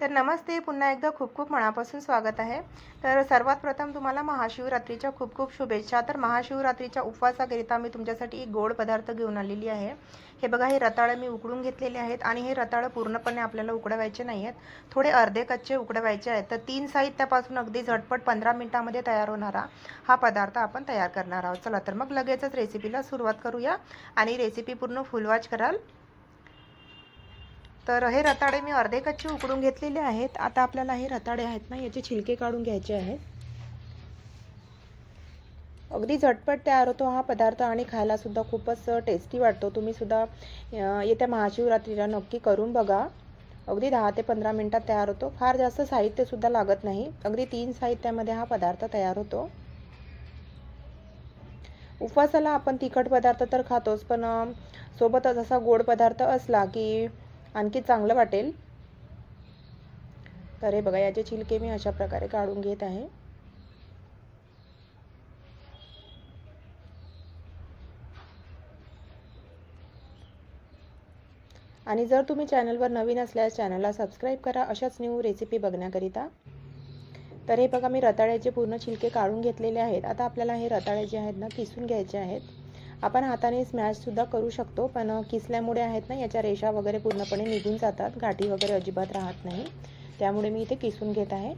तर नमस्ते पुन्हा एकदा खूप खूप मनापासून स्वागत आहे. तर सर्वात प्रथम तुम्हाला महाशिवरात्रीच्या खूप खूप शुभेच्छा. तर महाशिवरात्रीच्या उपवासाकरिता मी तुमच्यासाठी एक गोड पदार्थ घेऊन आलेली आहे. हे बघा हे रताळं मी उकडून घेतलेले आहेत आणि हे रताळं पूर्णपणे आपल्याला उकडवायचे नाही आहेत थोडे अर्धे कच्चे उकडवायचे आहेत. तर तीन साहित्यापासून अगदी झटपट पंधरा मिनटामध्ये तयार होणारा हा पदार्थ आपण तयार करणार आहोत. चला तर मग लगेचच रेसिपीला सुरुवात करूया आणि रेसिपी पूर्ण फुलवाच कराल. तर हे रताळे मी अर्धे कच्चे उकडून घेतलेले आहेत. आता आपल्याला हे रताळे आहेत ना याचे छिलके काढून घ्यायचे आहेत. अगदी झटपट तयार होतो हा पदार्थ आणि खायला सुद्धा खूपच टेस्टी वाटतो. तुम्ही सुद्धा येत्या महाशिवरात्रीला नक्की करून बघा. अगदी दहा ते पंधरा मिनटात तयार होतो. फार जास्त साहित्य सुद्धा लागत नाही. अगदी तीन साहित्यामध्ये हा पदार्थ तयार होतो. उपवासाला आपण तिखट पदार्थ तर खातोच पण सोबतच असा गोड पदार्थ असला की आणखी चांगलं वाटेल. तर हे बघा याचे छिलके मी अशा प्रकारे काढून घेत आहे. आणि जर तुम्ही चॅनलवर नवीन असल्यास चॅनलला सबस्क्राईब करा अशाच न्यू रेसिपी बघण्याकरिता. तर हे बघा मी रताळ्याचे पूर्ण छिलके काढून घेतलेले आहेत. आता आपल्याला हे रताळे जे आहेत ना किसून घ्यायचे आहेत. आपण हाताने स्मॅशसुद्धा करू शकतो पण किसल्यामुळे आहेत ना याच्या रेषा वगैरे पूर्णपणे निघून जातात. गाठी वगैरे अजिबात राहत नाही. त्यामुळे मी इथे किसून घेत आहे.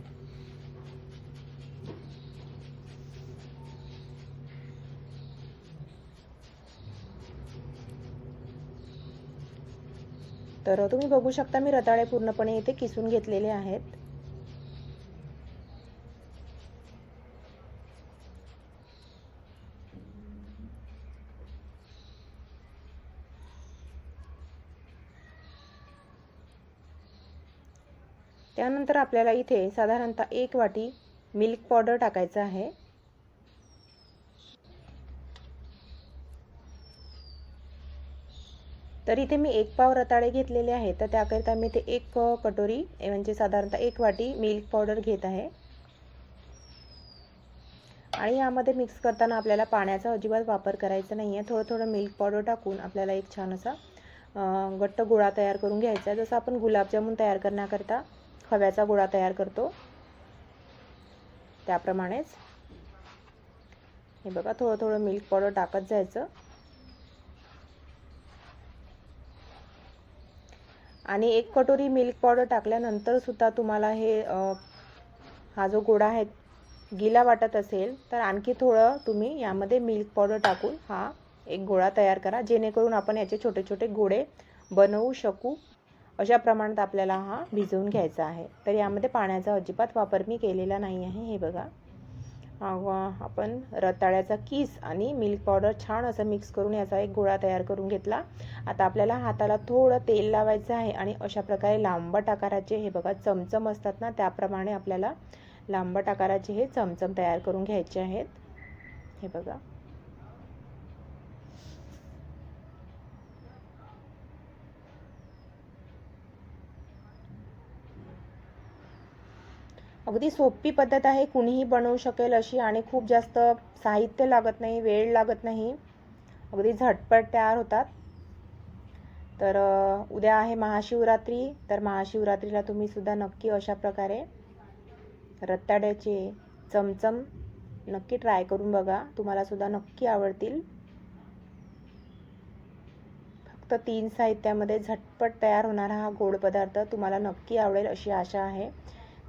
तर तुम्ही बघू शकता मी रताळे पूर्णपणे इथे किसून घेतलेले आहेत. त्यानंतर आपल्याला इथे साधारणतः एक वाटी मिल्क पावडर टाकायचं आहे. तर इथे मी एक पाव रताळे घेतलेले आहे. तर त्याकरिता मी ते एक कटोरी म्हणजे साधारणतः एक वाटी मिल्क पावडर घेत आहे. आणि यामध्ये मिक्स करताना आपल्याला पाण्याचा अजिबात वापर करायचा नाही आहे थोडं थोडं मिल्क पावडर टाकून आपल्याला एक छान असा घट्ट गोळा तयार करून घ्यायचा आहे. जसं आपण गुलाबजामुन तयार करण्याकरता खव्याचा गोळा तयार करतो. त्याप्रमाणेच हे बघा थोडं थोडं मिल्क पावडर टाकत जायचं. आणि एक कटोरी मिल्क पावडर टाकल्यानंतर सुद्धा तुम्हाला हे हा जो गोळा आहे गिला वाटत असेल तर आणखी थोडं तुम्ही यामध्ये मिल्क पावडर टाकून हा एक गोळा तयार करा जेणेकरून आपण याचे छोटे छोटे गोळे बनवू शकू. अशा प्रमाणात आपल्याला हा भिजवून घ्यायचा आहे. तर यामध्ये पाण्याचा अजिबात वापर मी केलेला नाही आहे. हे बघा. आपण रताळ्याचा किस आणि मिल्क पावडर छान असं मिक्स करून याचा एक गोळा तयार करून घेतला. आता आपल्याला हाताला थोडं तेल लावायचं आहे आणि अशा प्रकारे लांबट आकाराचे हे बघा चमचम असतात ना त्याप्रमाणे आपल्याला लांबट आकाराचे हे चमचम तयार करून घ्यायचे आहेत. हे बघा. अगदी सोपी पद्धत आहे कुणीही बनवू शकेल अशी आणि खूप जास्त साहित्य लागत नाही वेळ लागत नाही. अगदी झटपट तयार होतात. तर उद्या आहे महाशिवरात्री तर महाशिवरात्रीला तुम्ही सुद्धा नक्की अशा प्रकारे रत्ताड्याचे चमचम नक्की ट्राय करून बघा. तुम्हाला सुद्धा नक्की आवडतील. फक्त तीन साहित्यामध्ये झटपट तयार होणारा हा गोड पदार्थ तुम्हाला नक्की आवडेल अशी आशा आहे.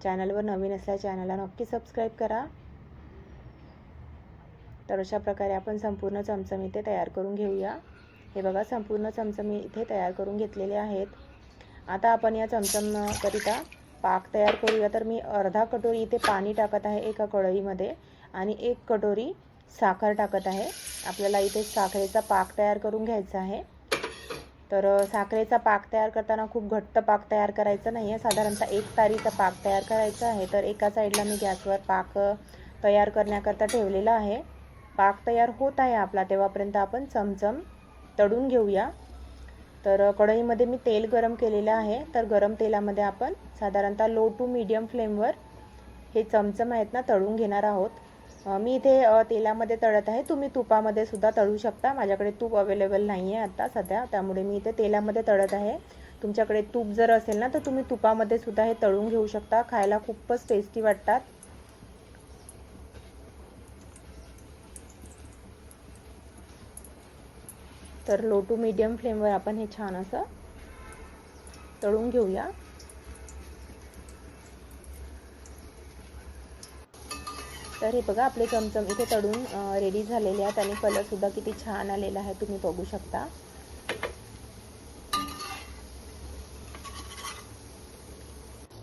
चॅनलवर नवीन असल्या चॅनलला नक्की सबस्क्राईब करा. तर अशा प्रकारे आपण संपूर्ण चमचम इथे तयार करून घेऊया. हे बघा संपूर्ण चमचम इथे तयार करून घेतलेले आहेत. आता आपण या चमचमकरिता पाक तयार करूया. तर मी अर्धा कटोरी इथे पाणी टाकत आहे एका कढईमध्ये आणि एक कटोरी साखर टाकत आहे. आपल्याला इथे साखरेचा पाक तयार करून घ्यायचा आहे. तर साखरेचा पाक तयार करताना खूप घट्ट पाक तयार करायचा नाही आहे साधारणतः एक तारीचा पाक तयार करायचा आहे. तर एका साईडला मी गॅसवर पाक तयार करण्याकरता ठेवलेला आहे. पाक तयार होत आहे आपला तेव्हापर्यंत आपण चमचम तळून घेऊया. तर कढईमध्ये मी तेल गरम केलेलं आहे. तर गरम तेलामध्ये आपण साधारणतः लो टू मीडियम फ्लेमवर हे चमचम आहेत ना तळून घेणार आहोत. मी इथे तेलामध्ये तळत आहे. तुम्ही तुपामध्ये सुद्धा तळू शकता. माझ्याकडे तूप अवेलेबल नाही आहे आत्ता सध्या. त्यामुळे मी इथे तेलामध्ये तळत आहे. तुमच्याकडे तूप जर असेल ना तर तुम्ही तुपामध्ये सुद्धा हे तळून घेऊ शकता. खायला खूपच टेस्टी वाटतात. तर लो टू मीडियम फ्लेमवर आपण हे छान असं तळून घेऊया. तर हे बघा आपले चमचम इथे तळून रेडी झालेले आहेत आणि कलरसुद्धा किती छान आलेला आहे तुम्ही बघू शकता.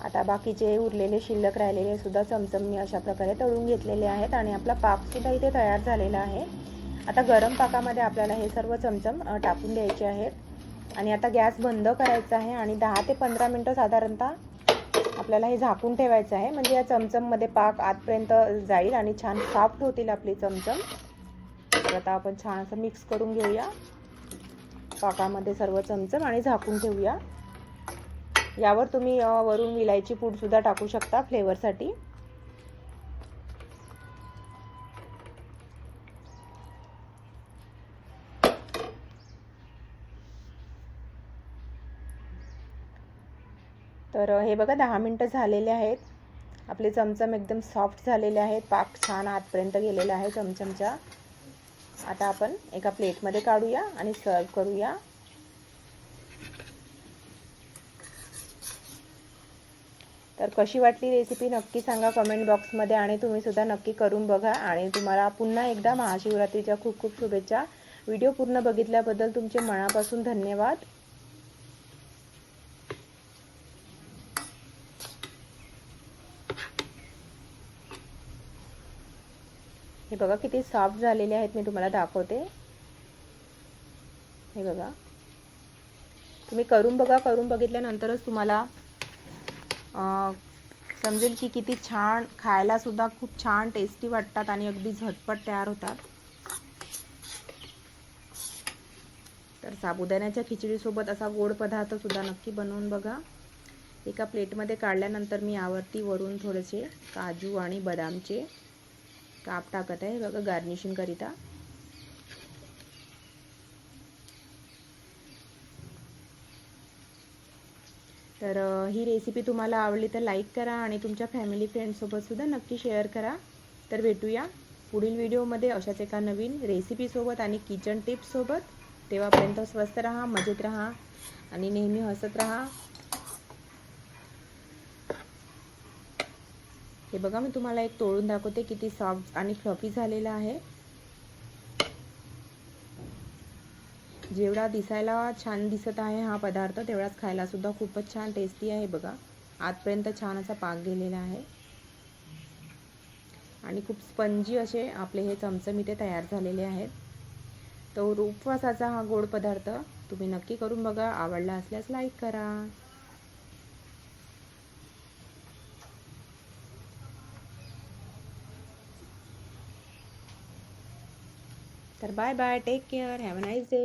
आता बाकीचे उरलेले शिल्लक राहिलेले सुद्धा चमचम मी अशा प्रकारे तळून घेतलेले आहेत आणि आपला पाकसुद्धा इथे तयार झालेला आहे. आता गरम पाकामध्ये आपल्याला हे सर्व चमचम टाकून द्यायचे आहेत. आणि आता गॅस बंद करायचा आहे आणि दहा ते पंधरा मिनटं साधारणतः आपल्याला हे झाकून ठेवायचं आहे. म्हणजे या चमचममध्ये पाक आतपर्यंत जाईल आणि छान सॉफ्ट होतील आपली चमचम. तर आता आपण छान असं मिक्स करून घेऊया. पाकामध्ये सर्व चमचम आणि झाकून ठेवूया. यावर तुम्ही वरून विलायची पूडसुद्धा टाकू शकता फ्लेवरसाठी तर हे बघा दहा मिनटं झालेले आहेत. आपले चमचम एकदम सॉफ्ट झालेले आहेत. पाक छान आतपर्यंत गेलेला आहे चमचमच्या आता आपण एका प्लेटमध्ये काढूया आणि सर्व करूया. तर कशी वाटली रेसिपी नक्की सांगा कमेंट बॉक्समध्ये आणि तुम्ही सुद्धा नक्की करून बघा. आणि तुम्हाला पुन्हा एकदा महाशिवरात्रीच्या खूप खूप शुभेच्छा. व्हिडिओ पूर्ण बघितल्याबद्दल तुमचे मनापासून धन्यवाद. हे बघा किती सॉफ्ट झालेले आहेत मी तुम्हाला दाखवते. हे बघा. तुम्ही करून बघा करून बघितल्यानंतरच तुम्हाला समजेल की किती छान खायला सुद्धा खूप छान टेस्टी वाटतात आणि अगदी झटपट तयार होतात. तर साबुदाण्याच्या खिचडीसोबत असा गोड पदार्थ सुद्धा नक्की बनवून बघा. एका प्लेटमध्ये काढल्यानंतर मी यावरती वरून थोडेसे काजू आणि बदामचे काप टाकत आहे. बघा गार्निशिंगकरिता तर ही रेसिपी तुम्हाला आवडली तर लाईक करा आणि तुमच्या फॅमिली फ्रेंडसोबतसुद्धा नक्की शेअर करा. तर भेटूया पुढील व्हिडिओमध्ये अशाच एका नवीन रेसिपीसोबत आणि किचन टिप्ससोबत तेव्हापर्यंत स्वस्त रहा मजेत रहा आणि नेहमी हसत रहा. हे बघा मी तुम्हाला एक तोडून दाखवते किती सॉफ्ट आणि फ्लफी झालेला आहे. जेवढा दिसायला छान दिसत आहे हा पदार्थ तेवढाच खायला सुद्धा खूपच छान टेस्टी आहे बघा. आजपर्यंत छान असा पाक गेलेला आहे. आणि खूप स्पंजी असे आपले हे चमचम इथे तयार झालेले आहेत. तो उपवासाचा हा गोड पदार्थ तुम्ही नक्की करून बघा. आवडला असल्यास लाईक करा. तर bye bye take care have a nice day